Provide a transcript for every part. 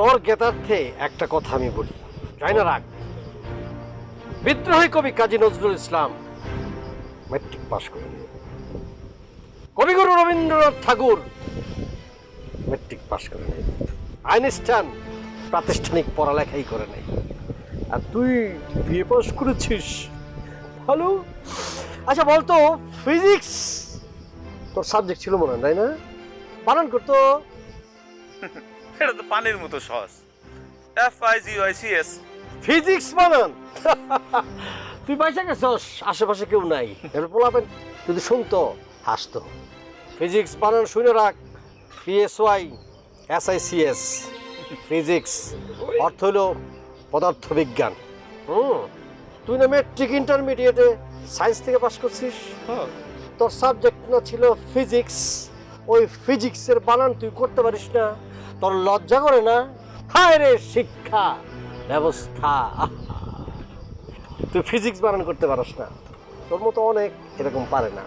তোর জ্ঞাতার্থে একটা কথা আমি বলি। তাই না রাখ বিদ্রোহী কবি কাজী নজরুল ইসলাম ম্যাট্রিক পাশ করেন। কবিগুরু রবীন্দ্রনাথ ঠাকুর ম্যাট্রিক পাশ করে নেই আইনস্টাইন প্রাতিষ্ঠানিক পড়ালেখাই করে নেই। আর তুই বিয়ে পাস করেছিস। ভালো। আচ্ছা বলতো ফিজিক্স তোর সাবজেক্ট ছিল মনে হয়, তাই না? বানান করতো এটা তো পানির মতো সহজ। F I G Y C S physics বানান। তুই পয়সা গেছস? আশেপাশে কেউ নাই। এবার বলাবেন যদি শুনতো হাসতো। ফিজিক্স বানান শুনে রাখ। পিএসওয়াই এসআইসিএস ফিজিক্স অর্থ হলো পদার্থবিজ্ঞান। হুম? তুই না মেট্রিক ইন্টারমিডিয়েটে সায়েন্স থেকে পাস করছিস? তোর সাবজেক্ট না ছিল ফিজিক্স ওই ফিজিক্সের বানান তুই করতে পারিস না। তোর লজ্জা করে না? হায় রে শিক্ষা, ব্যবস্থা। তুই ফিজিক্স বানান করতে পারস না। তোর মতো অনেক এরকম পারে না।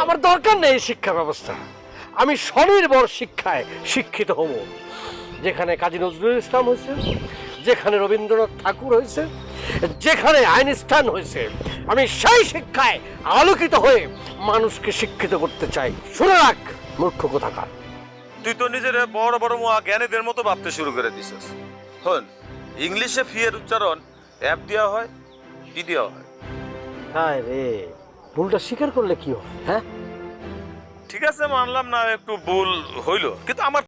আমার দরকার নেই শিক্ষা ব্যবস্থা। আমি স্বনির্ভর শিক্ষায় শিক্ষিত হব। যেখানে কাজী নজরুল ইসলাম হয়েছে, যেখানে রবীন্দ্রনাথ ঠাকুর হয়েছে, যেখানে আইনস্টাইন হয়েছে, আমি সেই শিক্ষায় আলোকিত হয়ে মানুষকে শিক্ষিত করতে চাই। শুনে রাখ, মূর্খ কোথাকার। তুই তো নিজের বড় বড় মা জ্ঞানীদের মতো ভাবতে শুরু করে দিছিস। হন ইংলিশে ফিয়ের উচ্চারণ অ্যাপ দেওয়া হয় কি দেওয়া হয়? হায় রে ভুলটা স্বীকার করলে কি হয় হ্যাঁ? ঠিক আছে মানলাম না একটু ভুল হইল কিন্তু আমার